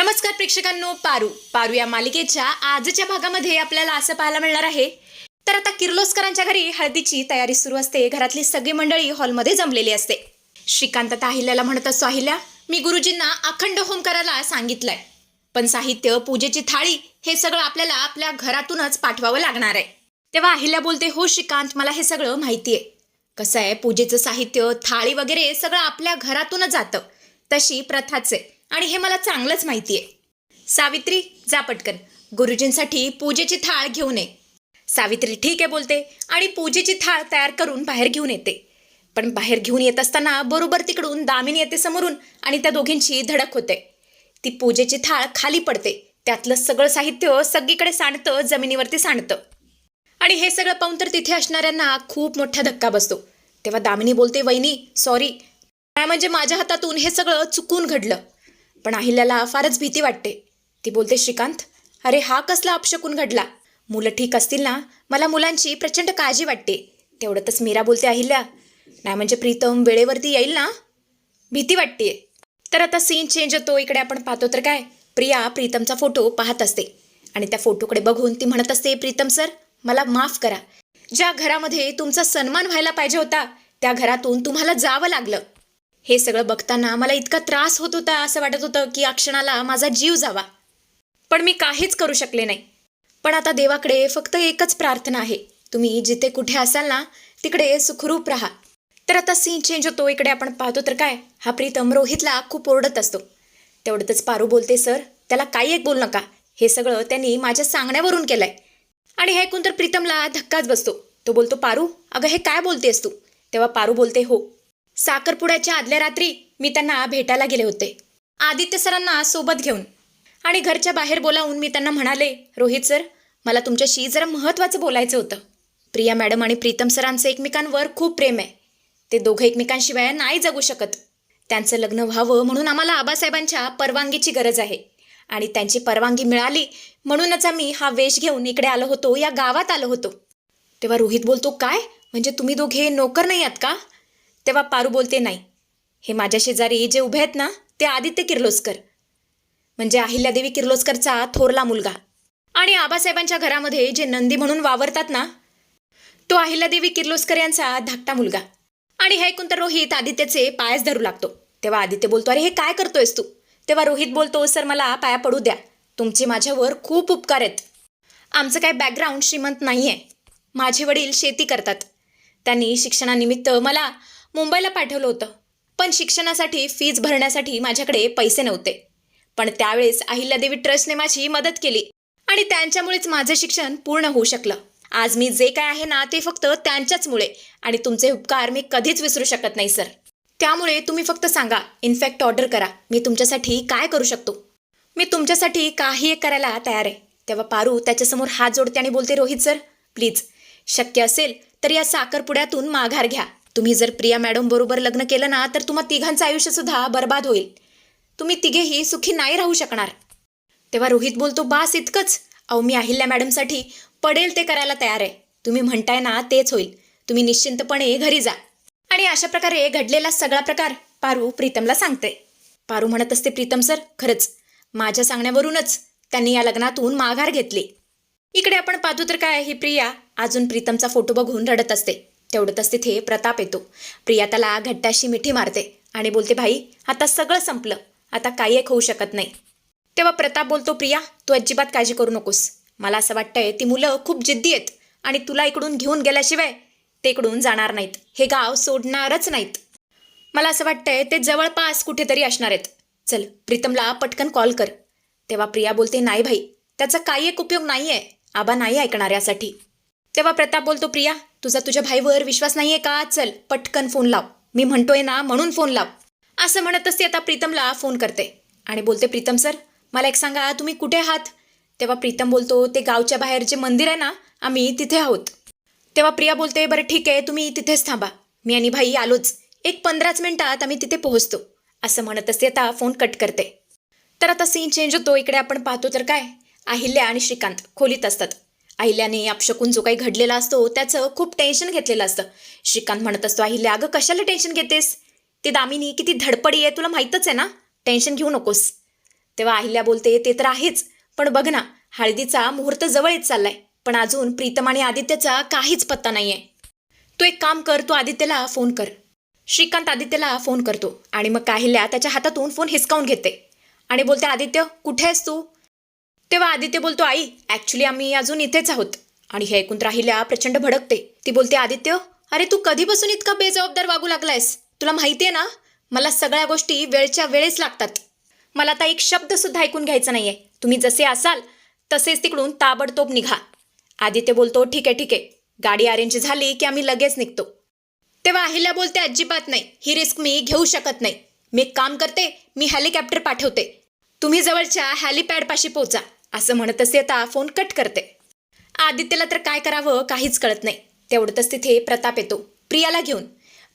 नमस्कार प्रेक्षकांनो पारू. पारू या मालिकेच्या आजच्या भागामध्ये आपल्याला असं पाहायला मिळणार आहे. तर आता किर्लोस्करांच्या घरी हळदीची तयारी सुरू असते. घरातली सगळी मंडळी हॉलमध्ये जमलेली असते. श्रीकांत आता अहिल्याला म्हणत असतो अहिल्या मी गुरुजींना अखंड होम करायला सांगितलंय. पण साहित्य पूजेची थाळी हे सगळं आपल्याला आपल्या घरातूनच पाठवावं लागणार आहे. तेव्हा अहिल्या बोलते हो श्रीकांत मला हे सगळं माहिती आहे कसं आहे पूजेचं साहित्य थाळी वगैरे सगळं आपल्या घरातूनच जातं. तशी प्रथाच आहे. आणि हे मला चांगलंच माहिती आहे सावित्री जा पटकन. गुरुजींसाठी पूजेची थाळ घेऊन ये. सावित्री ठीक आहे बोलते आणि पूजेची थाळ तयार करून बाहेर घेऊन येते. पण बाहेर घेऊन येत असताना बरोबर तिकडून दामिनी येते समोरून आणि त्या दोघींची धडक होते. ती पूजेची थाळ खाली पडते. त्यातलं सगळं साहित्य सगळीकडे सांडतं जमिनीवरती सांडतं. आणि हे सगळं पाहून तर तिथे असणाऱ्यांना खूप मोठा धक्का बसतो. तेव्हा दामिनी बोलते वहिनी सॉरी काय म्हणजे माझ्या हातातून हे सगळं चुकून घडलं. पण अहिल्याला फारच भीती वाटते. ती बोलते श्रीकांत अरे हा कसला अपशकून घडला? मुलं ठीक असतील ना? मला मुलांची प्रचंड काळजी वाटते. तेवढंतच मीरा बोलते अहिल्या नाही म्हणजे प्रीतम वेळेवरती येईल ना? भीती वाटते तर आता सीन चेंज होतो इकडे आपण पाहतो तर काय? प्रिया प्रीतमचा फोटो पाहत असते. आणि त्या फोटोकडे बघून ती म्हणत असते प्रीतम सर मला माफ करा. ज्या घरामध्ये तुमचा सन्मान व्हायला पाहिजे होता त्या घरातून तुम्हाला जावं लागलं. हे सगळं बघताना मला इतका त्रास होत होता असं वाटत होतं की अक्षणाला माझा जीव जावा. पण मी काहीच करू शकले नाही. पण आता देवाकडे फक्त एकच प्रार्थना आहे. तुम्ही जिथे कुठे असाल ना तिकडे सुखरूप राहा. तर आता सीन चेंज होतो इकडे आपण पाहतो तर काय हा प्रीतम रोहितला खूप ओरडत असतो. तेवढंच पारू बोलते सर त्याला काही एक बोल नका. हे सगळं त्यांनी माझ्या सांगण्यावरून केलंय. आणि हे ऐकून तर प्रीतमला धक्काच बसतो. तो बोलतो पारू अगं हे काय बोलतेस तू? तेव्हा पारू बोलते हो साखरपुड्याच्या आदल्या रात्री मी त्यांना भेटायला गेले होते. आदित्य सरांना सोबत घेऊन आणि घरच्या बाहेर बोलावून मी त्यांना म्हणाले रोहित सर मला तुमच्याशी जरा महत्त्वाचं बोलायचं होतं. प्रिया मॅडम आणि प्रीतम सरांचं एकमेकांवर खूप प्रेम आहे. ते दोघं एकमेकांशिवाय नाही जगू शकत. त्यांचं लग्न व्हावं म्हणून आम्हाला आबासाहेबांच्या परवानगीची गरज आहे. आणि त्यांची परवानगी मिळाली म्हणूनच आम्ही हा वेश घेऊन इकडे आलो होतो या गावात आलो होतो. तेव्हा रोहित बोलतो काय? म्हणजे तुम्ही दोघे नोकर नाही आहात का? तेव्हा पारू बोलते नाही. हे माझ्या शेजारी जे उभे आहेत ना ते आदित्य किर्लोस्कर. म्हणजे अहिल्यादेवी किर्लोस्करचा थोरला मुलगा. आणि आबासाहेबांच्या घरामध्ये जे नंदी म्हणून वावरतात ना तो अहिल्यादेवी किर्लोस्कर यांचा धाकटा मुलगा. आणि हे ऐकून तर रोहित आदित्यचे पायच धरू लागतो. तेव्हा आदित्य बोलतो अरे हे काय करतोयस तू? तेव्हा रोहित बोलतो सर मला पाया पडू द्या. तुमचे माझ्यावर खूप उपकार आहेत. आमचं काय बॅकग्राऊंड श्रीमंत नाही आहे माझे वडील शेती करतात. त्यांनी शिक्षणानिमित्त मला मुंबईला पाठवलं होतं. पण शिक्षणासाठी फीज भरण्यासाठी माझ्याकडे पैसे नव्हते. पण त्यावेळेस अहिल्यादेवी ट्रस्टने माझी मदत केली आणि त्यांच्यामुळेच माझं शिक्षण पूर्ण होऊ शकलं. आज मी जे काय आहे ना ते फक्त त्यांच्याचमुळे आणि तुमचे उपकार मी कधीच विसरू शकत नाही सर. त्यामुळे तुम्ही फक्त सांगा इनफॅक्ट ऑर्डर करा. मी तुमच्यासाठी काय करू शकतो? मी तुमच्यासाठी काही एक करायला तयार आहे. तेव्हा पारू त्याच्यासमोर हात जोडते आणि बोलते रोहित सर प्लीज शक्य असेल तर या साखरपुड्यातून माघार घ्या. तुम्ही जर प्रिया मॅडम बरोबर लग्न केलं ना तर तुम्हा तिघांचं आयुष्यसुद्धा बर्बाद होईल. तुम्ही तिघेही सुखी नाही राहू शकणार. तेव्हा रोहित बोलतो बास इतकंच. अहो मी अहिल्या मॅडमसाठी पडेल ते करायला तयार आहे. तुम्ही म्हणताय ना तेच होईल. तुम्ही निश्चिंतपणे घरी जा. आणि अशा प्रकारे घडलेला सगळा प्रकार पारू प्रीतमला सांगते. पारू म्हणत असते प्रीतम सर खरंच. माझ्या सांगण्यावरूनच त्यांनी या लग्नातून माघार घेतली. इकडे आपण पाहतो तर काय ही प्रिया अजून प्रीतमचा फोटो बघून रडत असते. तेवढंच तिथे प्रताप येतो. प्रिया त्याला घट्टाशी मिठी मारते आणि बोलते भाई आता सगळं संपलं. आता काही एक होऊ शकत नाही. तेव्हा प्रताप बोलतो प्रिया तू अजिबात काळजी करू नकोस. मला असं वाटतंय ती मुलं खूप जिद्दी आहेत आणि तुला इकडून घेऊन गेल्याशिवाय ते इकडून जाणार नाहीत. हे गाव सोडणारच नाहीत. मला असं वाटतंय ते जवळपास कुठेतरी असणार आहेत. चल प्रीतमला पटकन कॉल कर. तेव्हा प्रिया बोलते नाही भाई त्याचा काही एक उपयोग नाही आहे आबा नाही ऐकणार यासाठी. तेव्हा प्रताप बोलतो प्रिया तुझा तुझ्या भाईवर विश्वास नाहीये का? चल पटकन फोन लाव. मी म्हणतोय ना म्हणून फोन लाव. असं म्हणतच ती आता प्रीतमला फोन करते आणि बोलते प्रीतम सर मला एक सांगा तुम्ही कुठे आहात? तेव्हा प्रीतम बोलतो ते गावच्या बाहेर जे मंदिर आहे ना आम्ही तिथे आहोत. तेव्हा प्रिया बोलते बरं ठीक आहे तुम्ही तिथेच थांबा. मी आणि भाई आलोच. एक पंधराच मिनिटात आम्ही तिथे पोहोचतो. असं म्हणत असते आता फोन कट करते. तर आता सीन चेंज होतो. इकडे आपण पाहतो तर काय? अहिल्या आणि श्रीकांत खोलीत असतात. अहिल्याने अपशकून जो काही घडलेला असतो त्याचं खूप टेन्शन घेतलेलं असतं. श्रीकांत म्हणत असतो अहिल्या अगं कशाला टेन्शन घेतेस? ती दामिनी किती धडपडी आहे तुला माहीतच आहे ना? टेन्शन घेऊ नकोस. तेव्हा अहिल्या बोलते ते तर आहेच पण बघ ना हळदीचा मुहूर्त जवळ येत चाललाय पण अजून प्रीतम आणि आदित्यचा काहीच पत्ता नाहीये. तू एक काम कर तू आदित्यला फोन कर. श्रीकांत आदित्यला फोन करतो आणि मग काहिल्या त्याच्या हातातून फोन हिसकावून घेते. आणि बोलते आदित्य कुठे आहेस तू? तेव्हा आदित्य बोलतो आई ॲक्च्युली आम्ही अजून इथेच आहोत. आणि हे ऐकून राहिल्या प्रचंड भडकते. ती बोलते आदित्य अरे तू कधीपासून इतका बेजबाबदार वागू लागलायस? तुला माहिती आहे ना मला सगळ्या गोष्टी वेळच्या वेळेस लागतात. मला आता एक शब्द सुद्धा ऐकून घ्यायचा नाहीये. तुम्ही जसे असाल तसेच तिकडून ताबडतोब निघा. आदित्य बोलतो ठीक आहे ठीक आहे. गाडी अरेंज झाली की आम्ही लगेच निघतो. तेव्हा अहिल्या बोलते अजिबात नाही. ही रिस्क मी घेऊ शकत नाही. मी एक काम करते मी हेलिकॉप्टर पाठवते. तुम्ही जवळच्या हॅलिपॅडपाशी पोहोचा. असं म्हणत असते आता फोन कट करते. आदित्यला तर काय करावं काहीच कळत नाही. तेवढंच तिथे प्रताप येतो. प्रियाला घेऊन.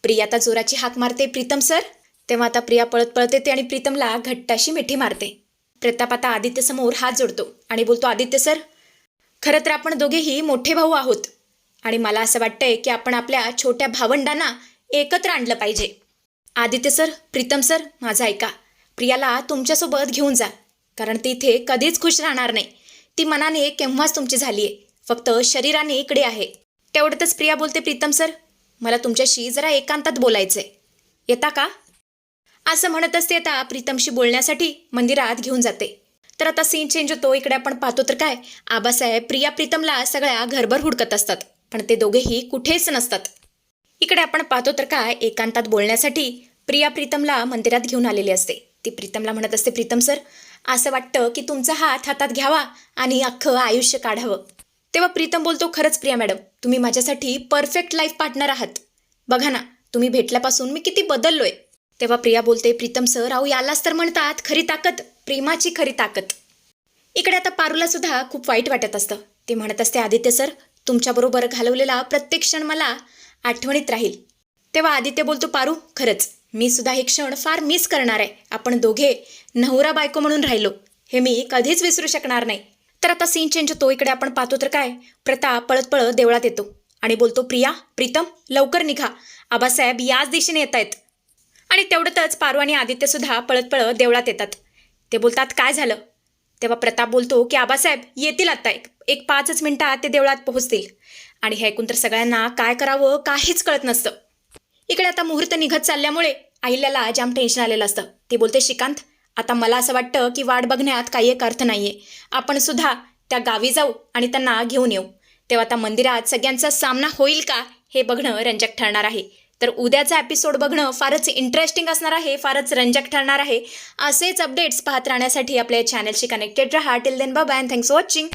प्रिया आता जोराची हाक मारते प्रीतम सर तेव्हा आता प्रिया पळत पळत येते आणि प्रीतमला घट्ट अशी मिठी मारते. प्रताप आता आदित्यसमोर हात जोडतो आणि बोलतो आदित्य सर खरं तर आपण दोघेही मोठे भाऊ आहोत. आणि मला असं वाटतंय की आपण आपल्या छोट्या भावंडांना एकत्र आणलं पाहिजे. आदित्य सर प्रीतम सर माझं ऐका. प्रियाला तुमच्यासोबत घेऊन जा. कारण ती इथे कधीच खुश राहणार नाही. ती मनाने केव्हाच तुमची झाली आहे फक्त शरीराने इकडे आहे. तेवढ्यातच प्रिया बोलते प्रीतम सर मला तुमच्याशी जरा एकांतात बोलायचंय. येता का? असं म्हणत असते आता प्रीतमशी बोलण्यासाठी मंदिरात घेऊन जाते. तर आता सीन चेंज होतो. इकडे आपण पाहतो तर काय आबासाहेब प्रिया प्रीतमला सगळ्या घरभर हुडकत असतात. पण ते दोघेही कुठेच नसतात. इकडे आपण पाहतो तर काय एकांतात बोलण्यासाठी प्रिया प्रीतमला मंदिरात घेऊन आलेली असते. ती प्रीतमला म्हणत असते प्रीतम सर असं वाटतं की तुमचा हात हातात घ्यावा आणि अख्खं आयुष्य काढावं. तेव्हा प्रीतम बोलतो खरंच प्रिया मॅडम तुम्ही माझ्यासाठी परफेक्ट लाईफ पार्टनर आहात. बघा ना तुम्ही भेटल्यापासून मी किती बदललोय. तेव्हा प्रिया बोलते प्रीतम सर अहो यालाच तर म्हणतात खरी ताकद प्रेमाची खरी ताकद. इकडे आता पारूला सुद्धा खूप वाईट वाटत असतं. ते म्हणत असते आदित्य सर तुमच्याबरोबर घालवलेला प्रत्येक क्षण मला आठवणीत राहील. तेव्हा आदित्य बोलतो पारू खरंच मी सुद्धा हे क्षण फार मिस करणार आहे. आपण दोघे नवरा बायको म्हणून राहिलो. हे मी कधीच विसरू शकणार नाही. तर आता सीन चेंज होतो. इकडे आपण पाहतो तर काय? प्रताप पळत पळत देवळात येतो. आणि बोलतो प्रिया प्रीतम लवकर निघा. आबासाहेब याच दिशेने येत आहेत. आणि तेवढंच पारू आणि आदित्य सुद्धा पळत पळत देवळात येतात. ते बोलतात काय झालं? तेव्हा प्रताप बोलतो की आबासाहेब येतील आता. एक एक पाचच मिनिटात ते देवळात पोहोचतील. आणि हे ऐकून तर सगळ्यांना काय करावं काहीच कळत नसतं. इकडे आता मुहूर्त निघत चालल्यामुळे अहिल्याला जाम टेन्शन आलेलं असतं. ती बोलते श्रीकांत आता मला असं वाटतं की वाट बघण्यात काही एक अर्थ नाहीये. आपण सुद्धा त्या गावी जाऊ आणि त्यांना घेऊन येऊ. तेव्हा आता मंदिरात सगळ्यांचा सामना होईल का हे बघणं रंजक ठरणार आहे. तर उद्याचा एपिसोड बघणं फारच इंटरेस्टिंग असणार आहे फारच रंजक ठरणार आहे. असेच अपडेट्स पाहत राहण्यासाठी आपल्या चॅनलशी कनेक्टेड राहा. Till then bye and thanks watching